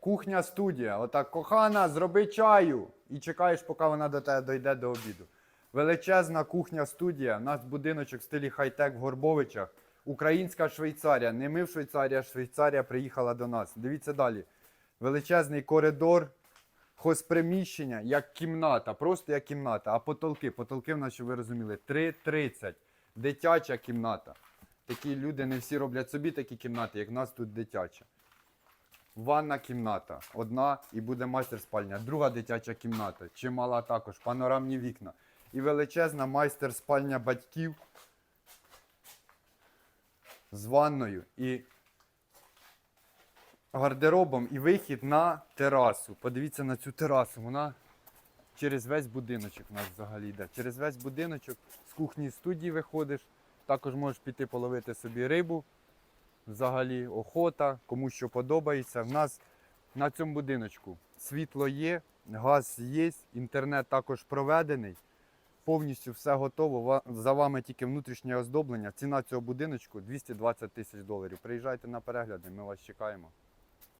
кухня студія. Отак, кохана, зроби чаю. І чекаєш, поки вона до тебе дойде до обіду. Величезна кухня студія. У нас будиночок в стилі хай-тек в Горбовичах. Українська Швейцарія. Не ми в Швейцарії, а Швейцарія приїхала до нас. Дивіться далі. Величезний коридор, хозприміщення, як кімната, просто як кімната. А потолки, потолки в нас, щоб ви розуміли, 3,30. Дитяча кімната. Такі люди не всі роблять собі такі кімнати, як в нас тут дитяча. Ванна кімната. Одна і буде майстер спальня. Друга дитяча кімната. Чимала також, панорамні вікна. І величезна майстер спальня батьків з ванною і гардеробом і вихід на терасу. Подивіться на цю терасу. Вона через весь будиночок у нас взагалі йде. Через весь будиночок з кухні студії виходиш. Також можеш піти половити собі рибу. Взагалі охота, кому що подобається. В нас на цьому будиночку світло є, газ є, інтернет також проведений. Повністю все готово. За вами тільки внутрішнє оздоблення. Ціна цього будиночку 220 тисяч доларів. Приїжджайте на перегляди, ми вас чекаємо.